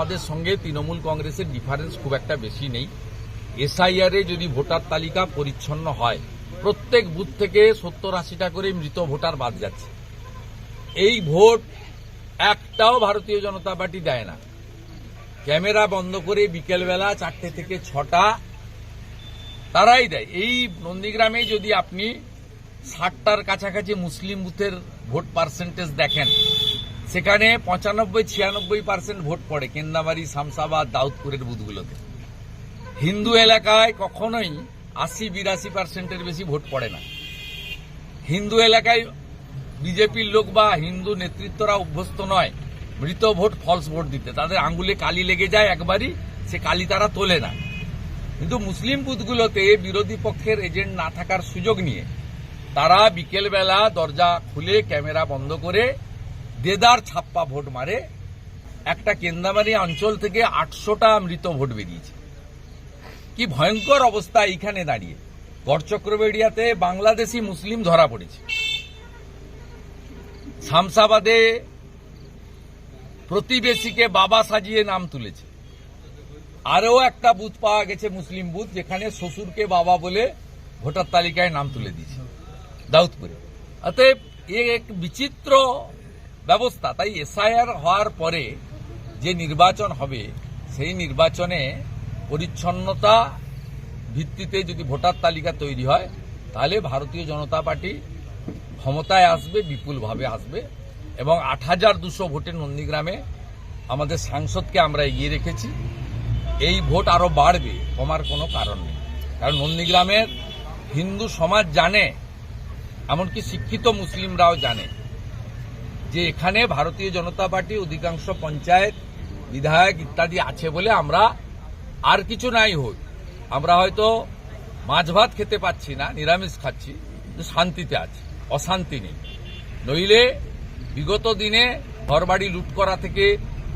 আমাদের সঙ্গে তৃণমূল কংগ্রেসের ডিফারেন্স খুব একটা বেশি নেই। এসআইআর যদি ভোটার তালিকা পরিচ্ছন্ন হয়, প্রত্যেক বুথ থেকে সত্তর আশিটা করে মৃত ভোটার বাদ যাচ্ছে। এই ভোট একটাও ভারতীয় জনতা পার্টি দেয় না। ক্যামেরা বন্ধ করে বিকেলবেলা চারটে থেকে ছটা তারাই দেয়। এই নন্দীগ্রামে যদি আপনি ষাটটার কাছাকাছি মুসলিম বুথের ভোট পার্সেন্টেজ দেখেন সেখানে পঁচানব্বই, ছিয়ানব্বই পার্সেন্ট ভোট পড়ে কেন্দাবাড়ি শামসাবাদ, দাউদপুরের বুথগুলোতে। হিন্দু এলাকায় কখনোই আশি, বিরাশি পার্সেন্টের বেশি ভোট পড়ে না। হিন্দু এলাকায় বিজেপির লোক বা হিন্দু নেতৃত্বরা অভ্যস্ত নয়, মৃত ভোট ফলস ভোট দিতে। তাদের আঙ্গুলে কালি লেগে যায় একবারই, সে কালি তারা তোলে না। কিন্তু মুসলিম বুথগুলোতে বিরোধী পক্ষের এজেন্ট না থাকার সুযোগ নিয়ে তারা বিকেলবেলা দরজা খুলে ক্যামেরা বন্ধ করে দেদার ছাপ্পা ভোট মারে, একটা কেন্দামারি অঞ্চল থেকে আটশোটা মৃত ভোট বেরিয়েছে। কি ভয়ঙ্কর অবস্থা এইখানে দাঁড়িয়ে। গড়চক্রবেড়িয়াতে বাংলাদেশি মুসলিম ধরা পড়েছে। শামসাবাদে প্রতিবেশীকে বাবা সাজিয়ে নাম তুলেছে। আরও একটা বুথ পাওয়া গেছে মুসলিম বুথ, যেখানে শ্বশুরকে বাবা বলে ভোটার তালিকায় নাম তুলে দিয়েছে, দাউদপুরে। অতএব এ এক বিচিত্র ব্যবস্থা। তাই এসআইআর হওয়ার পরে যে নির্বাচন হবে, সেই নির্বাচনে পরিচ্ছন্নতা ভিত্তিতে যদি ভোটার তালিকা তৈরি হয়, তাহলে ভারতীয় জনতা পার্টি ক্ষমতায় আসবে, বিপুলভাবে আসবে এবং আট হাজার দুশো ভোটে নন্দীগ্রামে আমাদের সাংসদকে আমরা এগিয়ে রেখেছি। এই ভোট আরও বাড়বে, কমার কোনো কারণ নেই। কারণ নন্দীগ্রামের হিন্দু সমাজ জানে, এমনকি শিক্ষিত মুসলিমরাও জানে যে এখানে ভারতীয় জনতা পার্টি অধিকাংশ পঞ্চায়েত, বিধায়ক ইত্যাদি আছে বলে আমরা আর কিছু নাই হোক আমরা হয়তো মাছ ভাত খেতে পাচ্ছি না, নিরামিষ খাচ্ছি শান্তিতে আছি, অশান্তি নেই। নইলে বিগত দিনে ঘরবাড়ি লুট করা থেকে,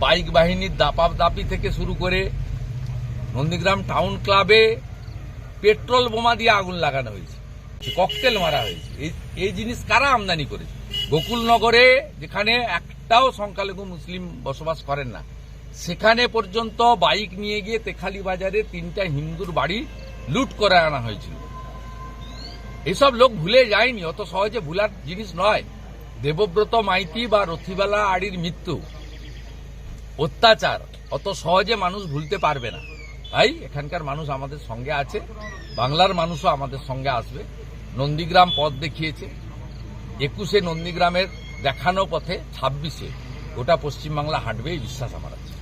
বাইক বাহিনীর দাপা দাপি থেকে শুরু করে নন্দীগ্রাম টাউন ক্লাবে পেট্রোল বোমা দিয়ে আগুন লাগানো হয়েছে, ককটেল মারা হয়েছে। এই জিনিস কারা আমদানি করেছে? গোকুলনগরে যেখানে একটাও সংখ্যালঘু মুসলিম বসবাস করেন না, সেখানে পর্যন্ত বাইক নিয়ে গিয়ে তেখালি বাজারে তিনটা হিন্দুর বাড়ি লুট করে আনা হয়েছিল। এসব লোক ভুলে যায়নি, অত সহজে ভুলার জিনিস নয়। দেবব্রত মাইতি বা রথিবালা আড়ির মৃত্যু। অত্যাচার, অত সহজে মানুষ ভুলতে পারবে না। তাই এখানকার মানুষ আমাদের সঙ্গে আছে, বাংলার মানুষও আমাদের সঙ্গে আসবে। নন্দীগ্রাম পথ দেখিয়েছে। একুশে নন্দীগ্রামের দেখানো পথে ছাব্বিশে গোটা পশ্চিমবাংলা হাঁটবে এই বিশ্বাস আমার আছে।